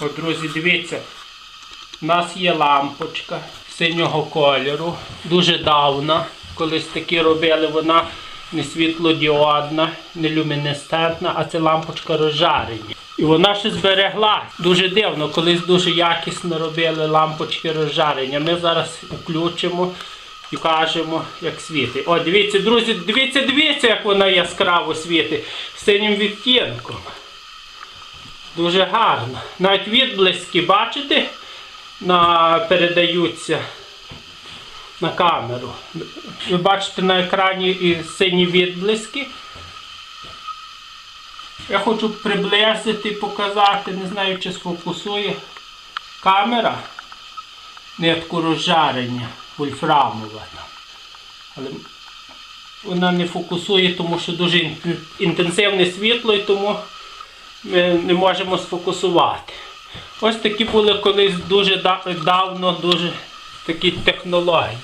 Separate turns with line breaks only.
От, друзі, дивіться, у нас є лампочка синього кольору, дуже давна. Колись такі робили, вона не світлодіодна, не люмінесцентна, а це лампочка розжарення. І вона ще збереглась. Дуже дивно, колись дуже якісно робили лампочки розжарення. Ми зараз включимо і кажемо, як світить. О, дивіться, друзі, дивіться, дивіться, як вона яскраво світить синім відтінком. Дуже гарно. Навіть відблиски, бачите, на, передаються на камеру. Ви бачите на екрані і сині відблиски. Я хочу приблизити, показати, не знаю, чи сфокусує камера нитку розжарення вольфрамова. Але вона не фокусує, тому що дуже інтенсивне світло і тому ми не можемо сфокусувати. Ось такі були колись дуже да- давно дуже такі технології.